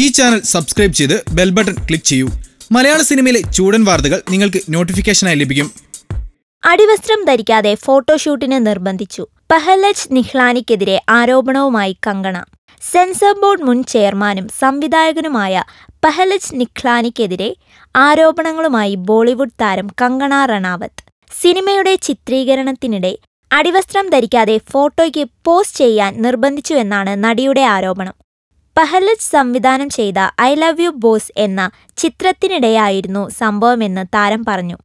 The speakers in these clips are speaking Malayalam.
ഈ ചാനൽ സബ്സ്ക്രൈബ് ചെയ്ത് ബെൽ ബട്ടൺ ക്ലിക്ക് ചെയ്യൂ. മലയാള സിനിമയിലെ ചൂടൻ വാർത്തകൾ നിങ്ങൾക്ക് നോട്ടിഫിക്കേഷനായി ലഭിക്കും. അടിവസ്ത്രം ധരിക്കാതെ ഫോട്ടോഷൂട്ടിന് നിർബന്ധിച്ചു. പഹലജ് നിഹ്ലാനിക്കെതിരെ ആരോപണവുമായി കങ്കണ. സെൻസർ ബോർഡ് മുൻ ചെയർമാനും സംവിധായകനുമായ പഹലജ് നിഖ്ലാനിക്കെതിരെ ആരോപണങ്ങളുമായി ബോളിവുഡ് താരം കങ്കണ റണാവത്ത്. സിനിമയുടെ ചിത്രീകരണത്തിനിടെ അടിവസ്ത്രം ധരിക്കാതെ ഫോട്ടോയ്ക്ക് പോസ്റ്റ് ചെയ്യാൻ നിർബന്ധിച്ചുവെന്നാണ് നടിയുടെ ആരോപണം. പഹലജ് സംവിധാനം ചെയ്ത ഐ ലവ് യു ബോസ് എന്ന ചിത്രത്തിനിടെയായിരുന്നു സംഭവമെന്ന് താരം പറഞ്ഞു.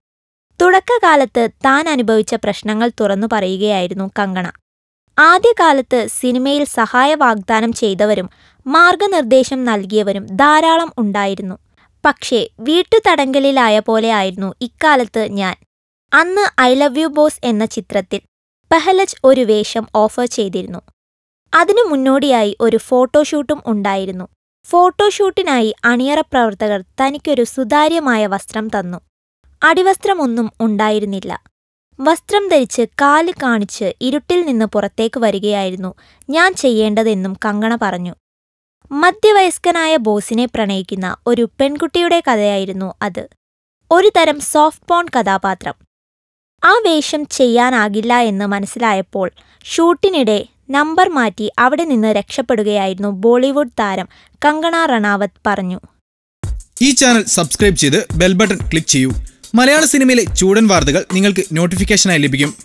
തുടക്കകാലത്ത് താൻ അനുഭവിച്ച പ്രശ്നങ്ങൾ തുറന്നു പറയുകയായിരുന്നു കങ്കണ. ആദ്യകാലത്ത് സിനിമയിൽ സഹായ വാഗ്ദാനം ചെയ്തവരും മാർഗനിർദ്ദേശം നൽകിയവരും ധാരാളം ഉണ്ടായിരുന്നു. പക്ഷേ വീട്ടുതടങ്കലിലായ പോലെയായിരുന്നു ഇക്കാലത്ത് ഞാൻ. അന്ന് ഐ ലവ് യു ബോസ് എന്ന ചിത്രത്തിൽ പെഹലജ് ഒരു വേഷം ഓഫർ ചെയ്തിരുന്നു. അതിനു മുന്നോടിയായി ഒരു ഫോട്ടോഷൂട്ടും ഉണ്ടായിരുന്നു. ഫോട്ടോഷൂട്ടിനായി അണിയറ പ്രവർത്തകർ തനിക്കൊരു സുതാര്യമായ വസ്ത്രം തന്നു. അടിവസ്ത്രമൊന്നും ഉണ്ടായിരുന്നില്ല. വസ്ത്രം ധരിച്ച് കാൽ കാണിച്ച് ഇരുട്ടിൽ നിന്ന് പുറത്തേക്ക് വരികയായിരുന്നു ഞാൻ ചെയ്യേണ്ടതെന്നും കങ്കണ പറഞ്ഞു. മധ്യവയസ്കനായ ബോസിനെ പ്രണയിക്കുന്ന ഒരു പെൺകുട്ടിയുടെ കഥയായിരുന്നു അത്. ഒരു തരം സോഫ്റ്റ് പോൺ കഥാപാത്രം. ആ വേഷം ചെയ്യാനാകില്ല എന്ന് മനസ്സിലായപ്പോൾ ഷൂട്ടിനിടെ നമ്പർ മാറ്റി അവിടെ നിന്ന് രക്ഷപ്പെടുകയായിരുന്നു ബോളിവുഡ് താരം കങ്കണ റണാവത്ത് പറഞ്ഞു. ഈ ചാനൽ സബ്സ്ക്രൈബ് ചെയ്ത് ബെൽ ബട്ടൺ ക്ലിക്ക് ചെയ്യൂ. മലയാള സിനിമയിലെ ചൂടൻ വാർത്തകൾ നിങ്ങൾക്ക് നോട്ടിഫിക്കേഷനായി ലഭിക്കും.